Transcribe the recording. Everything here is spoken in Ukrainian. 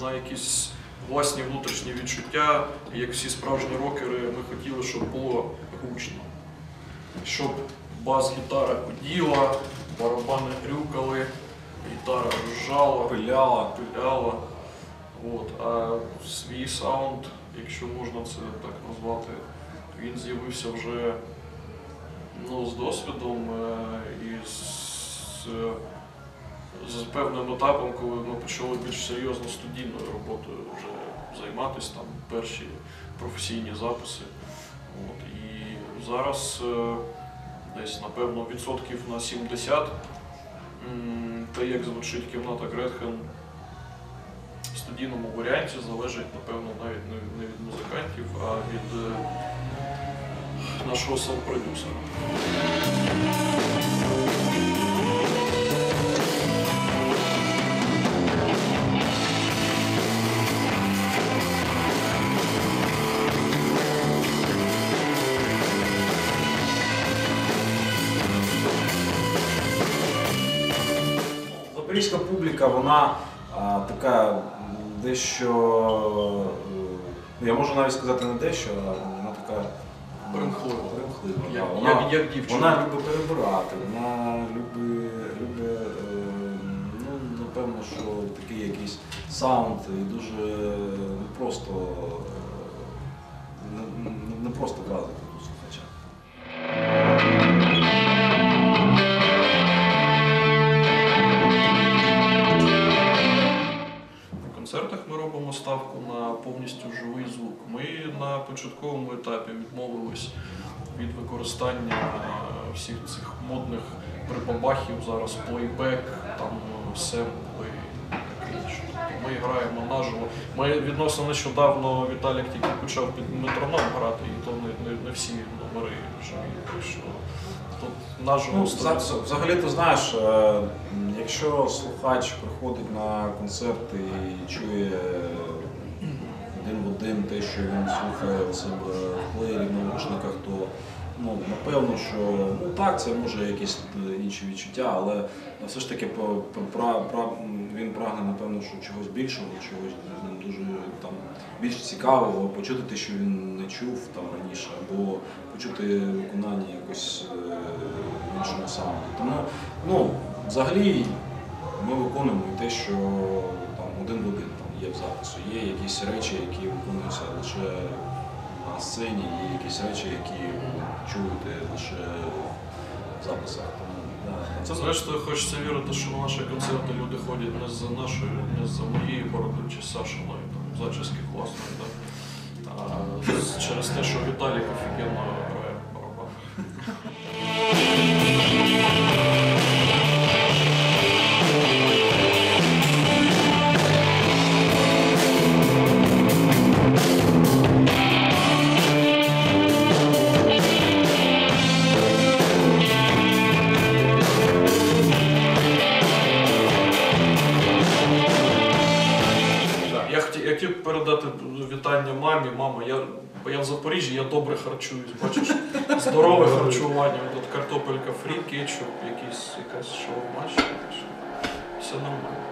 на якісь власні внутрішні відчуття. І як всі справжні рокери, ми хотіли, щоб було гучно. Щоб бас-гітара гуділа, барабани грюкали, гітара ржала, Пиляла. пиляла. От. А свій саунд, якщо можна це так назвати, він з'явився вже ну, з досвідом е, і з, з певним етапом, коли ми почали більш серйозно студійною роботою вже займатися, там перші професійні записи. От. І зараз е, десь, напевно, відсотків на 70 те, як звучить кімната Гретхен в студійному варіанті, залежить, напевно, навіть не, не від музикантів, а від е, нашого саунд-продюсера. Запорізька публіка, вона а, така дещо. е, Я можу навіть сказати не дещо, а вона така примхлива. Як, Вона, як, як дівчина. вона любить перебирати, вона любить, любить е, ну, напевно, що такий якийсь саунд і дуже е, не, не- не просто ми робимо ставку на повністю живий звук. Ми на початковому етапі відмовились від використання е, всіх цих модних прибабахів, зараз плейбек, там е, семпли і таке інше. Ми граємо наживо. Ми відносно нещодавно Віталік тільки почав під метроном грати, і то не, не, не всі номери. Так що Ну, стоїть. взагалі, ти знаєш, е, якщо слухач приходить на концерт і чує один в один те, що він слухає в себе в плеєрі в наушниках, то ну, напевно, що ну, так, це може якісь е, інші відчуття, але все ж таки пра- пра- він прагне, напевно, що чогось більшого, чогось м, дуже там, більш цікавого, почути те, що він не чув там раніше, або почути виконання якось е, в іншому саунді. Тому ну, взагалі ми виконуємо і те, що там один в один там, є в запису. Є якісь речі, які виконуються лише на сцені, і якісь речі, які чуєте лише в записах. Це зрештою хочеться вірити, що на наші концерти люди ходять не за нашою, не за моєю бородою чи Сашиною, там зачіски класної, а через те, що Віталік офігенно вітання мамі. Мама, я, бо я в Запоріжжі, я добре харчуюсь. Бачиш, здорове харчування. Тут картопелька фрі, кетчуп, якийсь, якась шаурма, ще, все нормально.